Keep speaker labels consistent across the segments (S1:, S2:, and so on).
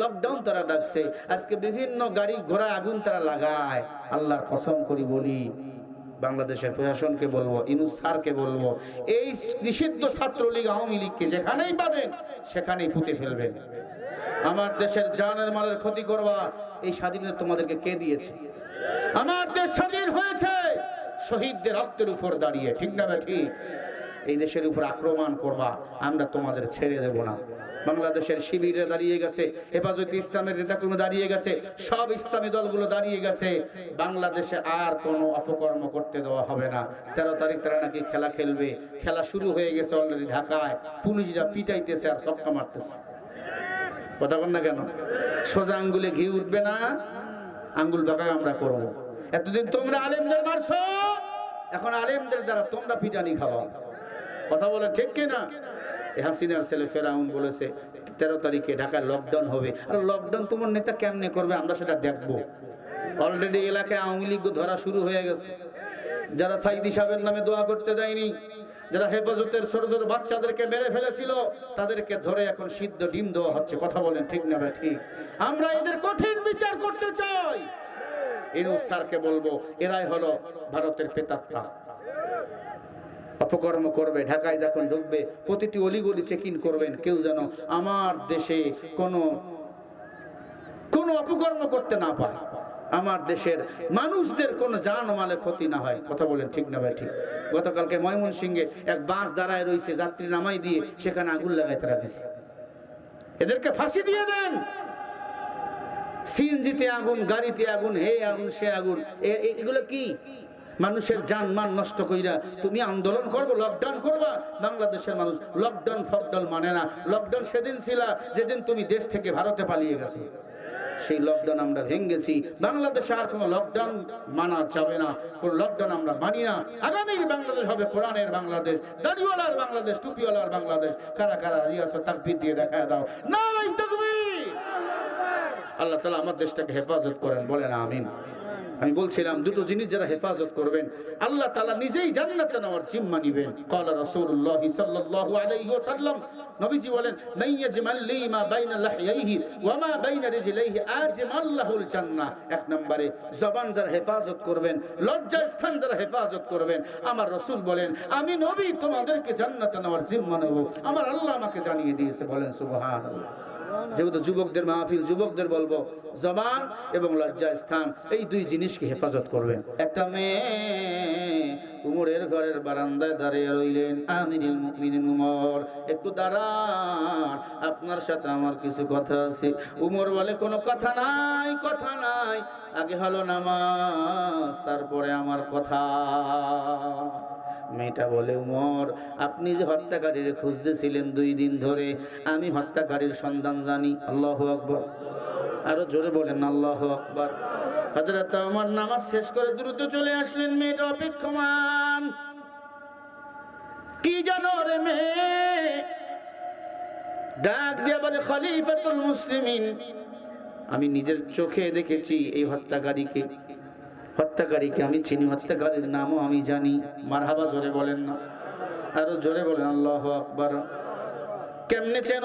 S1: Lockdown তারা ডাকছে। আজকে বিভিন্ন গাড়ি ঘোড়া আগুন তারা লাগায়। আল্লাহর কসম করি বলি, বাংলাদেশের প্রশাসনকে বলব, ইনুস স্যারকে বলব, এই নিষিদ্ধ ছাত্রলীগ আওয়ামী লীগকে যেখানেই পাবেন, সেখানেই পুঁতে ফেলবেন। আমার দেশের জানের মালের ক্ষতি করবা, এই স্বাধীনতা তোমাদেরকে কে দিয়েছে? আমার দেশ স্বাধীন হয়েছে, শহীদদের রক্তের উপর দাঁড়িয়ে, ঠিক না ঠিক? এই দেশের উপর আক্রমণ করবা, আমরা তোমাদের ছেড়ে দেব না। বাংলাদেশের শিবিরে দাঁড়িয়ে গেছে, হেফাজত ইসলামের নেতাকর্মী দাঁড়িয়ে গেছে, সব ইসলামী দলগুলো দাঁড়িয়ে গেছে। বাংলাদেশে আর কোনো অপকর্ম করতে দেওয়া হবে না। তেরো তারিখ তারা নাকি খেলা খেলবে। খেলা শুরু হয়ে গেছে অলরেডি ঢাকায়। পুলিশরা পিটাইতেছে আর সক্কা মারতেছে। কথা বল না কেন? সোজা আঙ্গুলে ঘি উঠবে না? আঙ্গুল বাঁকা আমরা করব। এতদিন তোমরা আলেমদের মারছো, এখন আলেমদের দ্বারা তোমরা পিটানি খাওয়া কথা বলে ঠিক কিনা? হাসিনার ছেলে ফেরাউন বলেছে, তেরো তারিখে ঢাকায় লকডাউন হবে। আর লকডাউন তোমার নেতা কেমনে করবে? আমরা সেটা দেখব। অলরেডি এলাকায় আওয়ামী লীগ ধরা শুরু হয়ে গেছে। যারা সাইদি সাহেবের নামে দোয়া করতে দেয়নি, যারা হেফাজতের ছোট ছোট বাচ্চাদেরকে মেরে ফেলেছিল, তাদেরকে ধরে এখন সিদ্ধ ডিম দেওয়া হচ্ছে। কথা বলেন ঠিক না ভাই? ঠিক। আমরা এদের কঠিন বিচার করতে চাই। ইনু স্যারকে বলব, এরাই হলো ভারতের পেতাত্তা অপকর্ম করবে, ঢাকায় যখন ঢুকবে, প্রতিটি অলিগলি চেক ইন করবেন, কেউ যেন আমার দেশে কোনো কোনো অপকর্ম করতে না পারে। আমার দেশের মানুষদের কোনো জান মালে ক্ষতি না হয়। কথা বলেন ঠিক না ভাই, ঠিক। গতকালকে ময়মনসিংহে এক বাস দাঁড়ায় রয়েছে যাত্রী নামাই দিয়ে সেখানে আগুন লাগাই তারা দিছে। এদেরকে ফাঁসি দিয়ে দেন। সিএনজিতে আগুন, গাড়িতে আগুন হে আগুন, সে আগুন। এগুলো কি? মানুষের জান মান নষ্ট কইরা তুমি আন্দোলন করব লকডাউন করবা। বাংলাদেশের মানুষ লকডাউন ফকডাউন মানে না। লকডাউন সেদিন ছিল, যেদিন তুমি দেশ থেকে ভারতে পালিয়ে গেছো। সেই লকডাউন আমরা ভেঙ্গেছি বাংলাদেশে আর কোনো লকডাউন মানা যাবে না। কোন লকডাউন আমরা মানি না। আগামী বাংলাদেশ হবে কোরআনের বাংলাদেশ, দাড়িওয়ালার বাংলাদেশ, টুপিওয়ালার বাংলাদেশ। কারা কারা জিয়াস তাকবির দিয়ে দেখায় দাও। না আল্লাহ তালা আমার দেশটাকে হেফাজত করেন, বলেন আমিন। আমি বলছিলাম, দুটো জিনিস যারা হেফাজত করবেন, আল্লাহ তালা নিজেই জান্নাতে নেওয়ার জিম্মা নিবেন। কলা রসুল্লাহ সাল্লাহ আলাইহি নবীজি বলেন মাইয়া মা বাইনা লাহইহি ওয়া মা বাইনা রিজলাইহি আজমাল্লাহুল জান্নাহ। এক নম্বরে, জবান যারা হেফাজত করবেন, লজ্জা স্থান যারা হেফাজত করবেন, আমার রসুল বলেন, আমি নবী, তোমাদেরকে জান্নাতে নেওয়ার জিম্মা নেব। আমার আল্লাহ আমাকে জানিয়ে দিয়েছে, বলেন সুবহানাল্লাহ। যেহেতু যুবকদের মাহফিল, যুবকদের বলব, জবান এবং লজ্জা স্থান, এই দুই জিনিসকে হেফাজত করবেন। একটা মেয়ে উমরের ঘরের বারান্দায় দাঁড়িয়ে রইলেন আমিনুল মুমিনিন উমর। একটু দাঁড়ান, আপনার সাথে আমার কিছু কথা আছে। উমর বলে, কোনো কথা নাই কথা নাই। আগে হলো নামাজ, তারপরে আমার কথা। মেয়েটা বলে, উমর, আপনি যে হত্যাকারীর খুঁজতেছিলেন দুই দিন ধরে, আমি হত্যাকারীর সন্ধান জানি। আল্লাহ আকবর। আরও জোরে বলেন, আল্লাহ আকবর। হজরত আমার নামাজ শেষ করে দ্রুত চলে আসলেন, মেয়েটা অপেক্ষমান। কি জানো রে মেয়ে? ডাক দিয়ে বলে, খলিফাতুল মুসলিমিন। আমি নিজের চোখে দেখেছি এই হত্যাকারীকে। হত্যাকারীকে আমি চিনি, হত্যাকারীর নামও আমি জানি। মারহাবা জোরে বলেন না। আরও জোরে বলেন, আল্লাহ আকবার। কেমনে চেন?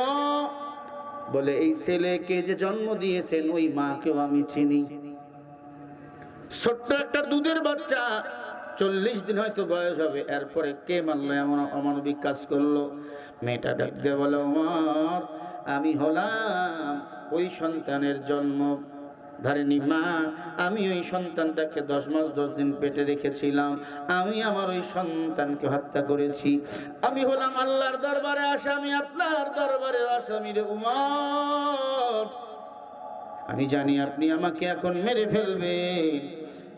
S1: বলে, এই ছেলেকে যে জন্ম দিয়েছেন, ওই মাকেও আমি চিনি। ছোট্ট একটা দুধের বাচ্চা, চল্লিশ দিন হয়তো বয়স হবে। এরপরে কে মানলো? এমন অমানবিক কাজ করল। মেয়েটা ডাক দিয়ে বলে আমার আমি হলাম ওই সন্তানের জন্ম। ধারিনি মা, আমি ওই সন্তানটাকে দশ মাস, দশ দিন পেটে রেখেছিলাম। আমি আমার ওই সন্তানকে হত্যা করেছি। আমি হলাম আল্লাহর দরবারে আসামি, আপনার দরবারে আসামি রে উমর। আমি জানি আপনি আমাকে এখন মেরে ফেলবেন,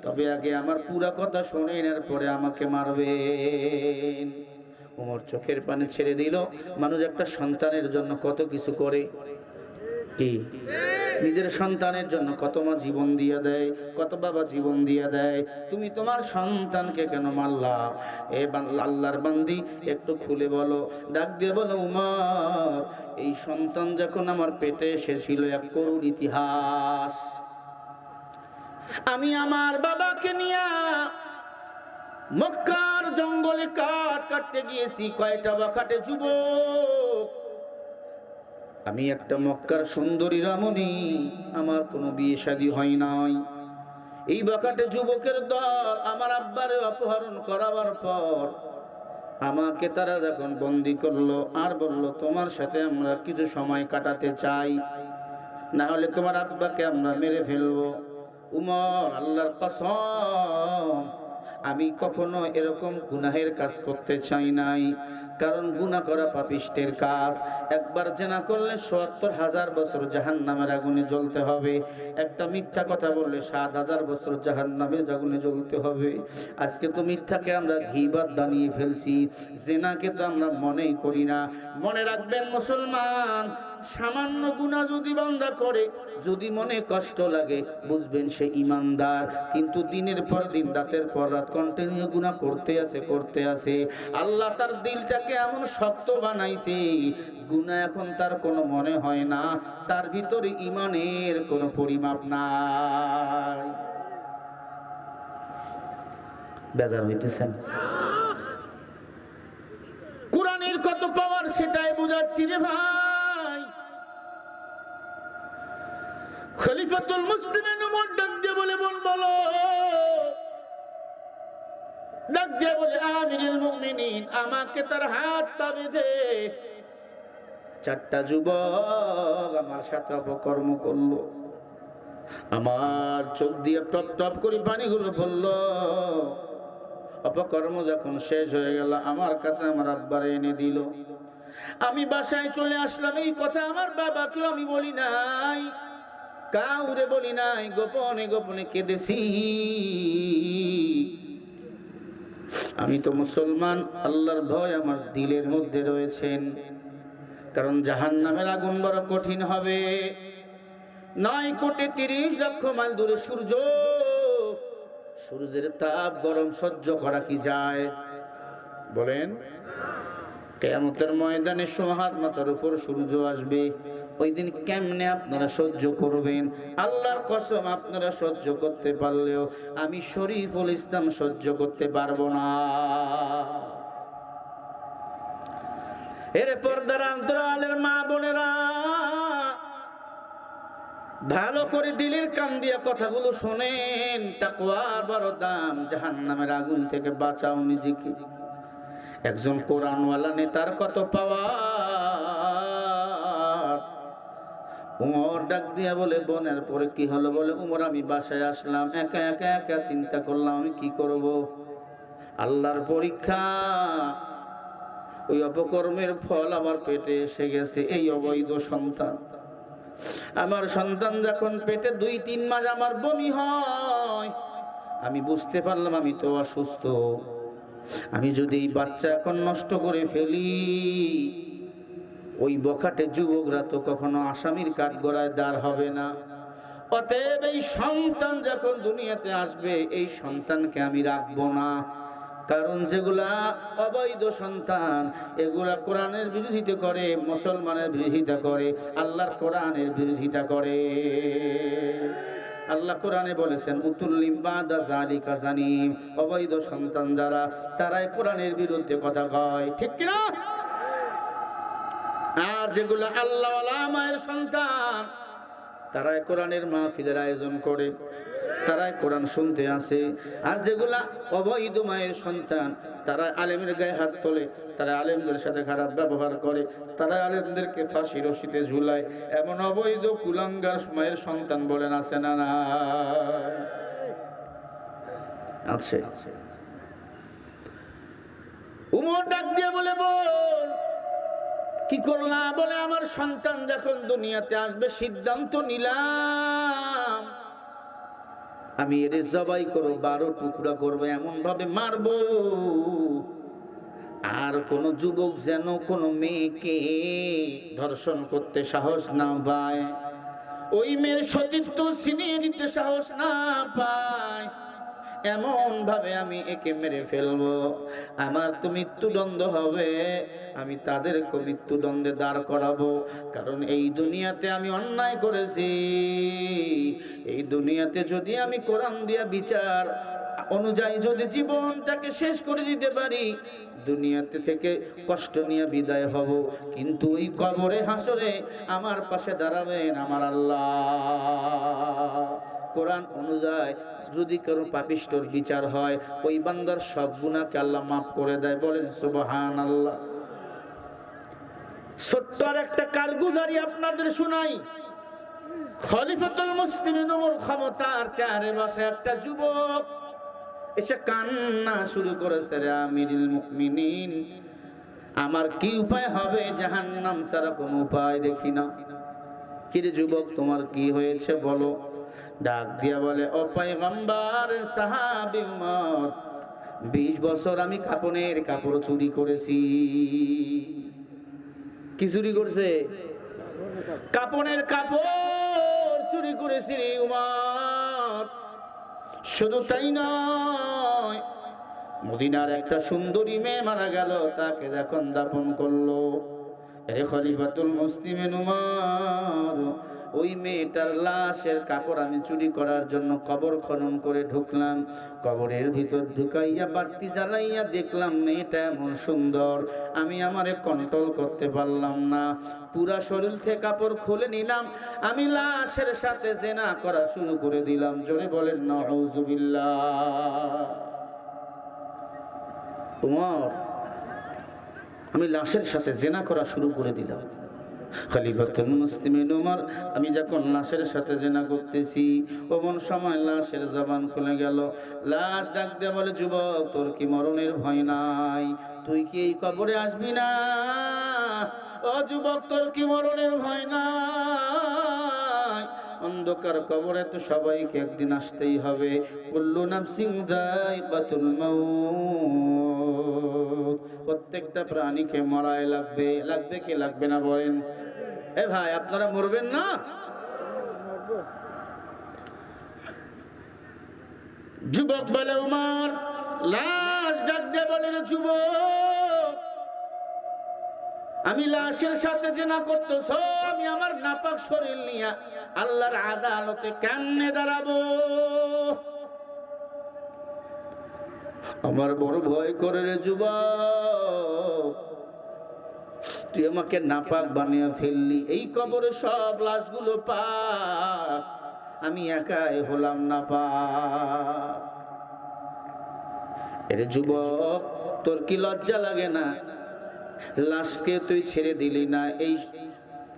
S1: তবে আগে আমার পুরা কথা শোনেন এর পরে আমাকে মারবেন। উমর চোখের পানি ছেড়ে দিল, মানুষ একটা সন্তানের জন্য কত কিছু করে। কি? নিজের সন্তানের জন্য কত মা জীবন দিয়ে দেয়, কত বাবা জীবন দিয়ে দেয়। তুমি তোমার সন্তানকে কেন মারলা? এ আল্লাহর বান্দি, একটু খুলে বলো, ডাক দিয়ে বলো উমর এই সন্তান যখন আমার পেটে এসেছিল এক করুণ ইতিহাস। আমি আমার বাবাকে নিয়ে মক্কার জঙ্গলে কাঠ কাটতে গিয়েছি, কয়টা বাখাটে যুবক আমি একটা মক্কার সুন্দরী রামণী, আমার কোনো বিয়ে শাদী হয় নাই। এই বাকাটে যুবকের দল আমার আব্বারে অপহরণ করাবার পর আমাকে তারা যখন বন্দি করল আর বলল, তোমার সাথে আমরা কিছু সময় কাটাতে চাই, না হলে তোমার আব্বাকে আমরা মেরে ফেলব। উমর, আল্লাহর কসম, আমি কখনো এরকম গুনাহের কাজ করতে চাই নাই। কারণ গুণা করা পাপিষ্টের কাজ। একবার জেনা করলে সত্তর হাজার বছর জাহান নামের আগুনে জ্বলতে হবে। একটা মিথ্যা কথা বললে সাত হাজার বছর জাহান নামের আগুনে জ্বলতে হবে। আজকে তো মিথ্যাকে আমরা ঘিবাদ বানিয়ে ফেলছি, জেনাকে তো আমরা মনেই করি না। মনে রাখবেন মুসলমান সামান্য গুণা যদি বান্দা করে, যদি মনে কষ্ট লাগে, বুঝবেন সে ইমানদার। কিন্তু দিনের পর দিন, রাতের পর রাত কন্টিনিউ গুণা করতে আছে করতে আছে। আল্লাহ তার দিলটাকে এমন শক্ত বানাইছে, গুণা এখন তার কোনো মনে হয় না। তার ভিতরে ইমানের কোনো পরিমাপ নাই। বেজার হইতেছেন। কোরআনের কত পাওয়ার সেটাই বুঝাচ্ছি রে ভাই। খলিফাতুল মুসলিমের উমর ডাক দিয়ে বলে, বল, বলো। ডাক দিয়ে বলে, আমিরুল মুমিনিন, আমাকে তার হাত পা বেঁধে চারটা যুবক আমার সাথে অপকর্ম করল। আমার চোখ দিয়ে টপ টপ করে পানিগুলো পড়ল। অপকর্ম যখন শেষ হয়ে গেল, আমার কাছে আমার আব্বারে এনে দিল। আমি বাসায় চলে আসলাম। এই কথা আমার বাবাকেও আমি বলি নাই। কাউরে বলি নাই, গোপনে গোপনে কেঁদেছি। আমি তো মুসলমান, আল্লাহর ভয় আমার দিলের মধ্যে রয়েছেন। কারণ জাহান নামের আগুন বড় কঠিন হবে। নয় কোটি তিরিশ লক্ষ মাইল দূরে সূর্য। সূর্যের তাপ গরম সহ্য করা কি যায়? বলেন, কেয়ামতের ময়দানে সোহাত মাথার উপর সূর্য আসবে। ওই দিন কেমনে আপনারা সহ্য করবেন? আল্লাহর কসম, আপনারা সহ্য করতে পারলেও আমি শরীফুল ইসলাম সহ্য করতে পারব না। এর পর্দার অন্তরালের মা বোনেরা, ভালো করে দিলের কান দিয়া কথাগুলো শোনেন। তাকওয়ার বড় দাম জাহান্নামের আগুন থেকে বাঁচাও নিজেকে। একজন কোরআনওয়ালা নেতার কত পাওয়ার? উমর ডাক দিয়া বলে, বোনের পরে কি হলো? বলে, উমর, আমি বাসায় আসলাম। একা একা একা চিন্তা করলাম, আমি কি করব? আল্লাহর পরীক্ষা। ওই অপকর্মের ফল আমার পেটে এসে গেছে, এই অবৈধ সন্তান। আমার সন্তান যখন পেটে দুই, তিন মাস আমার বমি হয়, আমি বুঝতে পারলাম আমি তো অসুস্থ। আমি যদি এই বাচ্চা এখন নষ্ট করে ফেলি ওই বখাটে যুবকরা তো কখনো আসামির কাঠগড়ায় দাঁড় হবে না। অতএব এই সন্তান যখন দুনিয়াতে আসবে, এই সন্তানকে আমি রাখব না। কারণ যেগুলা অবৈধ সন্তান, এগুলা কোরআনের বিরোধিতা করে, মুসলমানের বিরোধিতা করে, আল্লাহর কোরআনের বিরোধিতা করে। আল্লাহ কোরআনে বলেছেন জালিকা জানিম। অবৈধ সন্তান যারা, তারাই কোরআনের বিরুদ্ধে কথা কয়। ঠিক কিনা? আর যেগুলো আল্লাহ মায়ের সন্তান, তারাই কোরআনের মাহফিলের আয়োজন করে, তারাই কোরআন শুনতে আসে। আর যেগুলা অবৈধ মায়ের সন্তান তারা আলেমের গায়ে হাত তোলে তারা আলেমদের সাথে খারাপ ব্যবহার করে তারা আলেমদেরকে ফাঁসি রশিতে ঝুলায়। এমন অবৈধ কুলাঙ্গার মায়ের সন্তান বলেন, আছে না না আছে। উমর ডাক দিয়ে বলে বল কি করলাম বলে, আমার সন্তান যখন দুনিয়াতে আসবে, সিদ্ধান্ত নিলাম। আমি এর জবাই করব, বারো টুকরা করব এমন ভাবে মারবো। আর কোন যুবক যেন কোন মেয়েকে ধর্ষণ করতে সাহস না পায়। ওই মেয়ের সতীত্ব ছিনিয়ে নিতে সাহস না পায়। এমন ভাবে আমি একে মেরে ফেলব। আমার তো মৃত্যুদণ্ড হবে। আমি তাদেরকে মৃত্যুদণ্ডে দাঁড় করাবো। কারণ এই দুনিয়াতে আমি অন্যায় করেছি। এই দুনিয়াতে যদি আমি কোরআন দিয়া বিচার অনুযায়ী যদি জীবনটাকে শেষ করে দিতে পারি, দুনিয়াতে থেকে কষ্ট নিয়ে বিদায় হব। কিন্তু ওই কবরে হাসরে আমার পাশে দাঁড়াবেন আমার আল্লাহ। কোরআন অনুযায়ী যদি কারও পাপিষ্টর বিচার হয়, ওই বান্দার সব গুণাকে আল্লাহ মাফ করে দেয়। বলেন সুবহান আল্লাহ ছোট্ট একটা কারগুজারি আপনাদের যুবক এসে কান্না শুরু আমার কি উপায় হবে? জাহান্নাম ছাড়া কোনো উপায় দেখি না। কিরে যুবক, তোমার কি হয়েছে বলো। ডাক দিয়া বলে, ও পয়গম্বর সাহাবী উমর, বিশ বছর আমি কাপনের কাপড় চুরি করেছি। কি চুরি করছে? কাপনের কাপড় চুরি করেছি রে উমর। শুধু তাই নয়, মদিনার একটা সুন্দরী মেয়ে মারা গেল, তাকে যখন দাপন করল রে খলিফাতুল মুসলিমেন উমর ওই মেয়েটার লাশের কাপড় আমি চুরি করার জন্য কবর খনন করে ঢুকলাম। কবরের ভিতর ঢুকাইয়া বাতি জ্বালাইয়া দেখলাম মেয়েটা এমন সুন্দর। আমি আমারে কন্ট্রোল করতে পারলাম না। পুরা শরীর থেকে কাপড় খুলে নিলাম। আমি লাশের সাথে জেনা করা শুরু করে দিলাম। জোরে বলেন, নাউজুবিল্লাহ। উমর, আমি লাশের সাথে জেনা করা শুরু করে দিলাম। খলিফাতুল মুসলিমিন উমর, আমি যখন লাশের সাথে জেনা করতেছি ওমন সময় লাশের জবান খুলে গেল। লাশ ডাক দিয়ে বলে, যুবক, তোর কি মরণের ভয় নাই? তুই কি এই কবরে আসবি না? ও যুবক, তোর কি মরণের ভয় নাই? অন্ধকার কবরে তো সবাইকে একদিন আসতেই হবে। কুল্লু নাফসিং যায়কাতুল মাউত। প্রত্যেকটা প্রাণীকে মরায় লাগবে। লাগবে কি লাগবে না বলেন? এ ভাই, আপনারা মরবেন না? যুবক বলে উমার, লাশ ডাক দিয়ে বলে রে যুবক, আমি লাশের সাথে যে না করতেছ, আমি আমার নাপাক শরীর নিয়ে আল্লাহর আদালতে কেমনে দাঁড়াবো? আমার বড় ভয় করে রে যুবক। তুই আমাকে নাপাক বানিয়ে ফেললি। এই কবরে সব লাশগুলো পাক। আমি একাই হলাম নাপাক। এরে যুবক, তোর কি লজ্জা লাগে না? লাশকে তুই ছেড়ে দিলি না। এই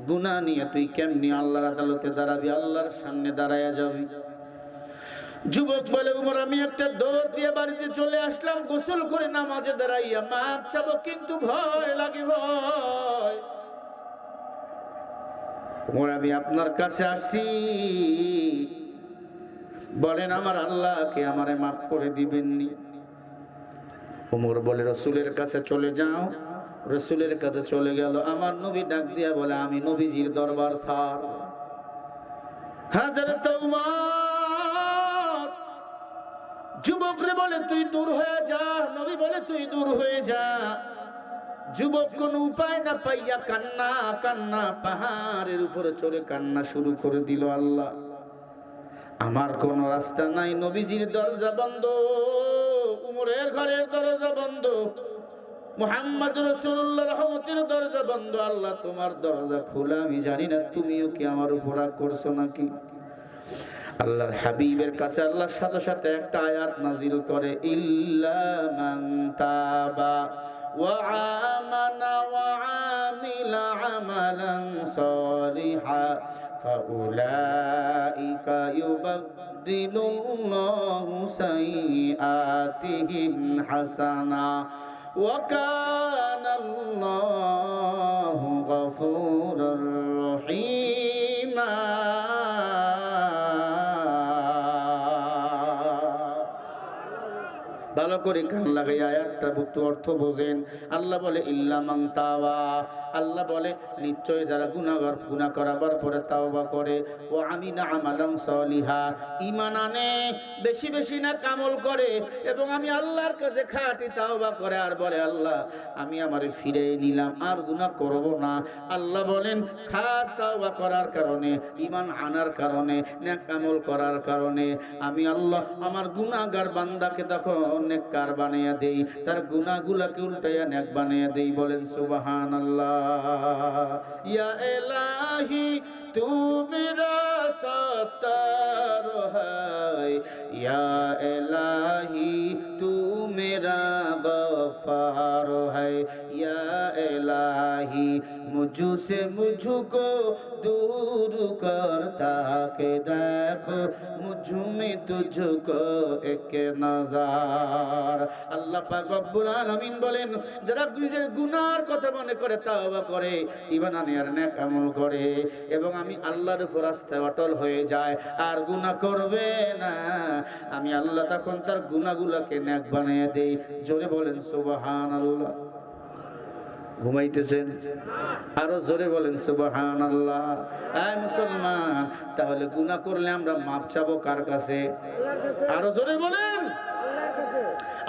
S1: গুনাহ নিয়ে তুই কেমনি আল্লাহর আদালতে দাঁড়াবি? আল্লাহর সামনে দাঁড়ায়া যাবি। যুবক বলে, উমর, আমি একটা দৌড় দিয়ে বাড়িতে চলে আসলাম, গোসল করে নামাজে দাঁড়াইয়া, মাপ চাবো কিন্তু ভয় লাগে, ভয়। উমর, আমি আপনার কাছে আসছি। বলেন, আমার আল্লাহকে আমারে মাফ করে দিবেননি। উমর বলে, রসুলের কাছে চলে যাও। রসুলের কাছে চলে গেল। আমার নবী ডাক দিয়া বলে, আমি নবীজির দরবার সার হাজরত উমর যুবক রে বলে, তুই দূর হয়ে যা। নবী বলে, তুই দূর হয়ে যা। যুবক কোন উপায় না পাইয়া কান্না কান্না পাহাড়ের উপরে চড়ে কান্না শুরু করে দিল আল্লাহ। আমার কোন রাস্তা নাই, নবীজির দরজা বন্ধ, উমরের ঘরের দরজা বন্ধ, মোহাম্মদ রসুল্লাহ রহমতের দরজা বন্ধ। আল্লাহ, তোমার দরজা খোলা, আমি জানি না, তুমিও কি আমার উপর করছ নাকি? আল্লাহর হাবিবের কাছে আল্লাহর সাথে সাথে একটা আয়াত নাজিল করে ইল্লা মান তাবা ওয়া আমানা ওয়া আমিলা আমালান সালিহা فأولئك يبدل الله سيئاتهم حسنا وكان الله غفورا رحيما করে কান লাগাই আয়াতটা একটু অর্থ বোঝেন। আল্লাহ বলে ইল্লামাং তাওয়া আল্লাহ বলে, নিশ্চয় যারা গুনাহগার, গুনাহ করাবার পরে তাওবা করে। ও আমি না সলিহা। ইমান আনে, বেশি বেশি না কামল করে এবং আমি আল্লাহর কাছে খাটি তাওবা করে। আর বলে, আল্লাহ, আমি আমারে ফিরে নিলাম, আর গুনাহ করব না। আল্লাহ বলেন, খাস তাওবা করার কারণে ইমান আনার কারণে, নেক আমল করার কারণে, আমি আল্লাহ, আমার গুনাহগার বান্দাকে তখন নেককার বানিয়ে দেই? তার গুনাহগুলোকে উল্টাইয়া নেক বানিয়ে দেই, বলেন সুবহানাল্লাহ। ইয়া এলাহি তু মেরা হয়। ইয়া এলাহি তু মেরা গফার হয়। या इलाही मुझसे मुझको दूर करता के देखो मुझ में तुझको एक नजार আল্লাহ পাক রব্বুল আলামিন বলেন যারা নিজের গুনার কথা মনে করে তাওবা করে ইমান আনে আর নেক আমল করে এবং আমি আল্লাহর উপর আস্থা অটল হয়ে যায় আর গুনাহ করবে না আমি আল্লাহ তখন তার গুনাহগুলোকে নেক বানিয়ে দেই জোরে বলেন সুবহানাল্লাহ ঘুমাইতেছেন? আরও জোরে বলেন সুবহান আল্লাহ মুসলমান, তাহলে গুনাহ করলে আমরা মাপ চাবো কার কাছে? আরও জোরে বলেন।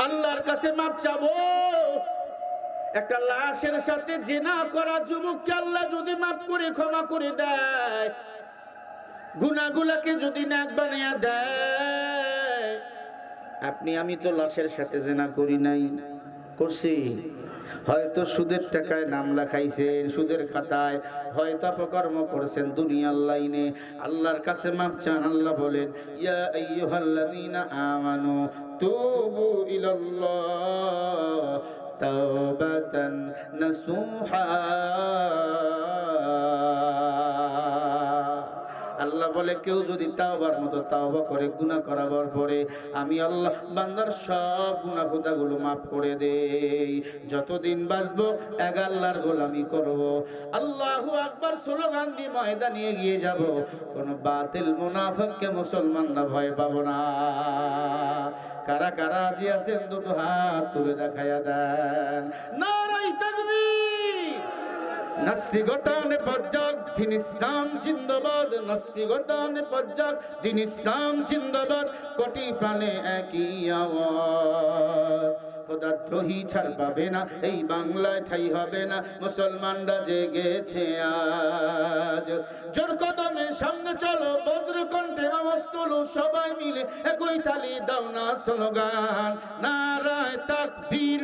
S1: আল্লাহর কাছে মাপ চাবো। একটা লাশের সাথে জেনা করা যুবককে আল্লাহ যদি মাফ করে, ক্ষমা করে দেয় গুনাগুলাকে যদি নাক বানিয়ে দেয়, আপনি, আমি তো লাশের সাথে জেনা করি নাই। করছি? হয়তো সুদের টাকায় নাম লেখাইছেন, সুদের খাতায় হয়তো অপকর্ম করছেন দুনিয়ার লাইনে। আল্লাহর কাছে মাফ চান, আল্লাহ বলেন, ইয়া আইয়ুহাল্লাযীনা আমানু তুবু ইলাল্লাহ তাওবাতান নাসুহা। আল্লাহ বলে, কেউ যদি তাওবার মতো তাওবা করে, গুনাহ করাবার পরে আমি আল্লাহ বান্দার সব গুনাহগুলো মাফ করে দেই। যতদিন বাঁচবো, এক আল্লাহর গোলামি করব। আল্লাহু আকবার স্লোগান দিয়ে ময়দানে এগিয়ে যাব। কোন বাতিল মুনাফিককে মুসলমানরা ভয় পাবো না। কারা কারা আজি আছেন, দুটো হাত তুলে দেখায়া দেন। নারাই তাকবীর। দিন দিন পাবে না, এই বাংলায় ঠাই হবে না, মুসলমানরা জেগেছে আজ। জোর কদমে সামনে চলো বজ্র কণ্ঠে আওয়াজ তোলো, সবাই মিলে একই তালি দাও না স্লোগান। নারায় তাকবীর।